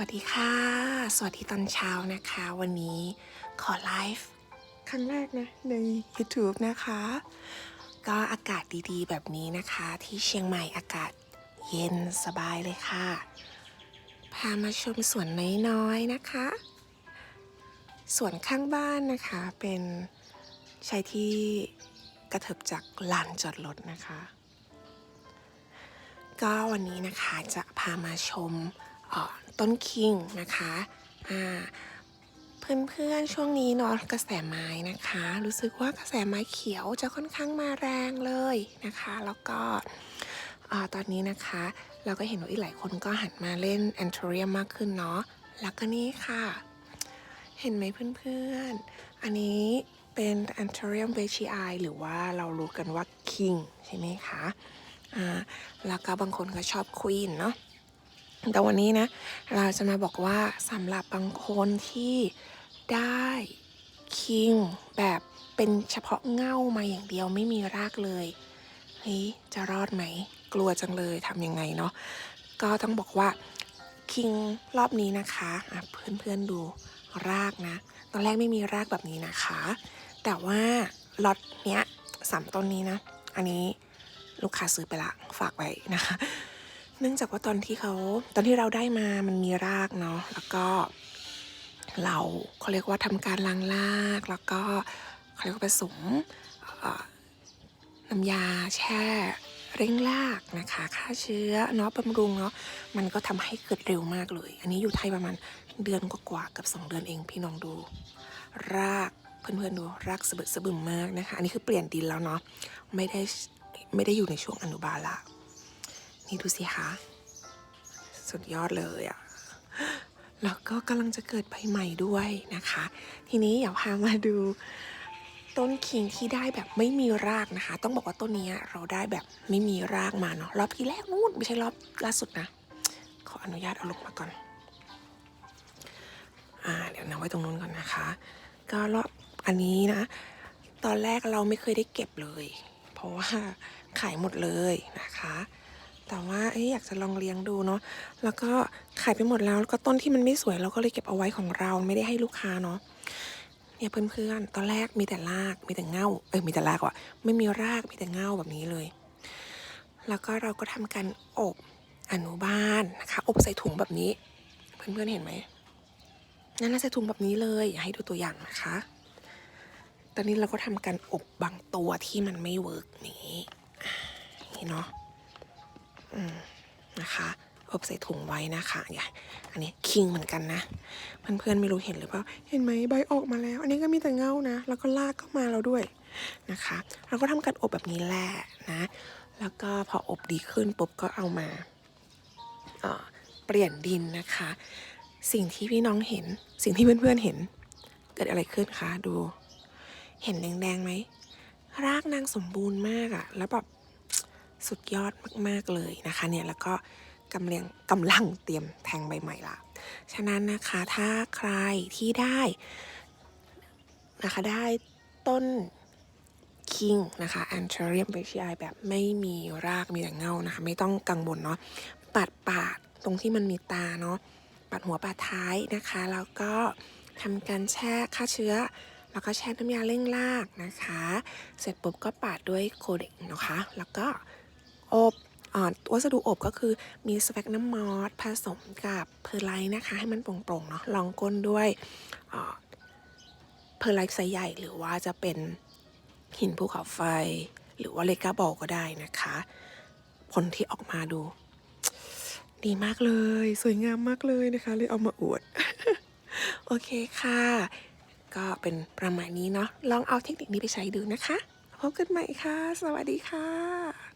วัสดีค่ะ สวัสดีตอนเช้านะคะ วันนี้ขอไลฟ์ครั้งแรกนะ ใน YouTube นะคะ ก็อากาศดีๆ แบบนี้นะคะ ที่เชียงใหม่อากาศเย็นสบายเลยค่ะ พามาชมสวนน้อยๆนะคะ สวนข้างบ้านนะคะเป็นใช้ที่กระเถิบจากลานจอดรถนะคะ ก็วันนี้นะคะจะพามาชม ต้นคิงนะคะเพื่อนๆช่วงนี้เนาะกระแสไม้นะคะ รู้สึกว่ากระแสไม้เขียวจะค่อนข้างมาแรงเลยนะคะ แล้วก็ตอนนี้นะคะ เราก็เห็นว่าอีกหลายคนก็หันมาเล่นแอนโทเรียมมากขึ้นเนาะแล้วก็นี่ค่ะ เห็นไหมเพื่อนๆ อันนี้เป็น Anthurium veitchii หรือว่าเรารู้กันว่า King ใช่ไหมคะอ่าแล้วก็บางคนก็ชอบ Queen เนาะ แต่วันนี้นะ เราจะมาบอกว่าสำหรับบางคนที่ได้ King แบบเป็นเฉพาะเง่ามาอย่างเดียวไม่มีรากเลยเฮ้ยจะรอดไหม กลัวจังเลยทำยังไงเนาะก็ต้องบอกว่าคิงรอบนี้นะคะะเพื่อนๆดูรากนะ ตอนแรกไม่มีรากแบบนี้นะคะ แต่ว่าล็อตเนี้ยสามต้นนี้นะ อันนี้ลูกค้าซื้อไปละฝากไว้นะคะ เนื่องจากว่าตอนที่เขาตอนที่เราได้มามันมีรากเนาะแล้วก็เราเขาเรียกว่าทำการล้างรากแล้วก็เขาเรียกว่าผสมน้ำยาแช่เร่งรากนะคะฆ่าเชื้อเนาะบำรุงเนาะมันก็ทำให้เกิดเร็วมากเลย อันนี้อยู่ไทยประมาณเดือนกว่าๆกับ 2 เดือนเองพี่น้องดู รากเพื่อนๆดูรากสะบึดสะบึมมากนะคะ อันนี้คือเปลี่ยนดินแล้วเนาะไม่ได้ไม่ได้อยู่ในช่วงอนุบาลละ นี่ดูสิคะสุดยอดเลยอะแล้วก็กำลังจะเกิดใบใหม่ด้วยนะคะ ทีนี้อยากพามาดูต้นคิงที่ได้แบบไม่มีรากนะคะ ต้องบอกว่าต้นนี้เราได้แบบไม่มีรากมาเนาะรอบที่แรกนู่นไม่ใช่รอบล่าสุดนะ ขออนุญาตเอาลงมาก่อนอ่าเดี๋ยวนะไว้ตรงนู้นก่อนนะคะ ก็รอบอันนี้นะ ตอนแรกเราไม่เคยได้เก็บเลย เพราะว่าขายหมดเลยนะคะ แต่ว่าเอ้ยอยากจะลองเลี้ยงดูเนาะแล้วก็ขายไปหมดแล้วแล้วก็ต้นที่มันไม่สวยเราก็เลยเก็บเอาไว้ของเราไม่ได้ให้ลูกค้าเนาะเนี่ยเพื่อนๆตอนแรกมีแต่รากมีแต่เงาเอ้ยมีแต่รากว่ะไม่มีรากมีแต่เงาแบบนี้เลย แล้วก็เราก็ทำการอบอนุบาลนะคะ อบใส่ถุงแบบนี้ เพื่อนๆเห็นไหมนั่นน่ะใส่ถุงแบบนี้เลยอยากให้ดูตัวอย่างนะคะ ตอนนี้เราก็ทำการอบบางตัวที่มันไม่เวิร์กนี้นี่เนาะ นะคะอบใส่ถุงไว้นะคะอย่าอันนี้คิงเหมือนกันนะเพื่อนๆไม่รู้เห็นหรือเปล่าเห็นไหมใบออกมาแล้ว อันนี้ก็มีแต่เงานะ แล้วก็ลากเข้ามาแล้วด้วยนะคะ เราก็ทำการอบแบบนี้แหละนะ แล้วก็พออบดีขึ้นปุ๊บก็เอามาเออเปลี่ยนดินนะคะ สิ่งที่พี่น้องเห็น สิ่งที่เพื่อนๆเห็น เกิดอะไรขึ้นคะดู เห็นแดงๆไหมรากนางสมบูรณ์มากอะแล้วแบบ สุดยอดมาก ๆ เลยนะคะเนี่ยแล้วก็กำลังกำลังเตรียมแทงใบใหม่ละฉะนั้นนะคะถ้าใครที่ได้นะคะได้ต้นคิงนะคะ a n t h u r i u m b a c i แบบไม่มีรากมีแต่เงานะคะ ไม่ต้องกังวลเนาะปัดปาดตรงที่มันมีตาเนาะปัดหัวปัดท้ายนะคะ แล้วก็ทำการแช่ฆ่าเชื้อ แล้วก็แช่น้ำยาเร่งรากนะคะ เสร็จปุ๊บก็ปาดด้วยโคเด็กนะคะ แล้วก็ อบอวัสดุอบก็คือมีสแฟกน้ำมอสผสมกับเพอร์ไลท์นะคะ ให้มันโปร่งๆเนาะรองก้นด้วยเพอร์ไลท์ไซส์ใหญ่หรือว่าจะเป็นหินภูเขาไฟ หรือว่าเลกาบอลก็ได้นะคะ ผลที่ออกมาดู ดีมากเลย สวยงามมากเลยนะคะ เลยเอามาอวด โอเคค่ะ ก็เป็นประมาณนี้เนาะลองเอาเทคนิคนี้ไปใช้ดูนะคะ พบกันใหม่ค่ะ สวัสดีค่ะ